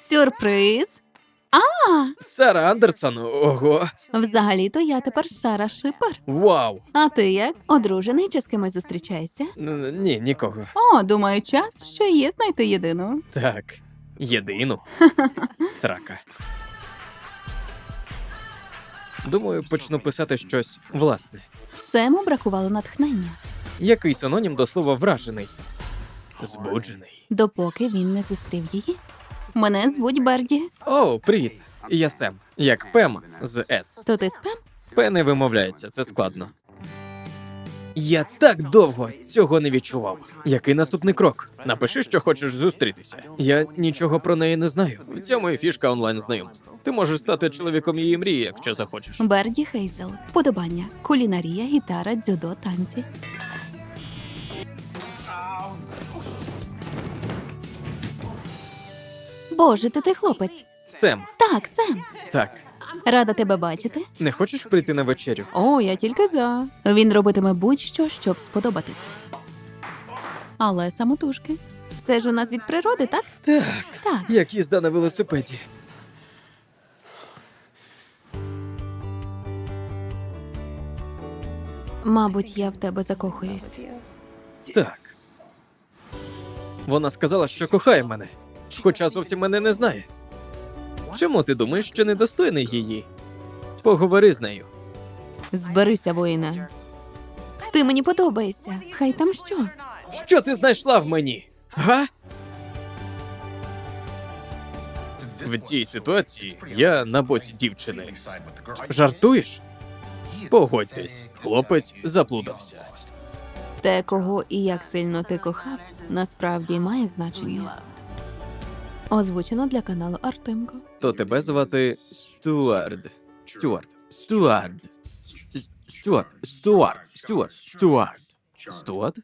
Сюрприз. А! Сара Андерсон, ого. Взагалі-то я тепер Сара Шипер. Вау. А ти як? Одружений чи з кимось зустрічаєшся? Н- Ні, нікого. О, думаю, час ще є знайти єдину. Так. Єдину. Срака. Думаю, почну писати щось власне. Сему бракувало натхнення, Який синонім до слова вражений? Збуджений. допоки він не зустрів її. Мене звуть Берді. О, привіт. Я Сем. Як Пем з С. То ти спем? П не вимовляється, це складно. Я так довго цього не відчував. Який наступний крок? Напиши, що хочеш зустрітися. Я нічого про неї не знаю. В цьому і фішка онлайн знайомств. Ти можеш стати чоловіком її мрії, якщо захочеш. Берді Хейзел. Вподобання. Кулінарія, гітара, дзюдо, танці. Боже, ти той хлопець. Сем, Так, Сем. так. Рада тебе бачити. Не хочеш прийти на вечерю? О, я тільки за. Він робитиме будь-що, щоб сподобатись. Але самотужки. Це ж у нас від природи, так? Так. Так. Як їзда на велосипеді. Мабуть, я в тебе закохуюсь. Так. Вона сказала, що кохає мене, хоча зовсім мене не знає. Чому ти думаєш, що недостойний її? Поговори з нею. Зберися, воїна. Ти мені подобаєшся. Хай там що. Що ти знайшла в мені? Га? В цій ситуації я на боці дівчини. Жартуєш? Погодьтесь, хлопець заплутався. Те, кого і як сильно ти кохав, насправді має значення. Озвучено для каналу Артемко. То тебе звати Стюард. Стюарт. Стюард. Стюард. Стюарт. Стюарт. Стюарт. Стюард. Стюарт?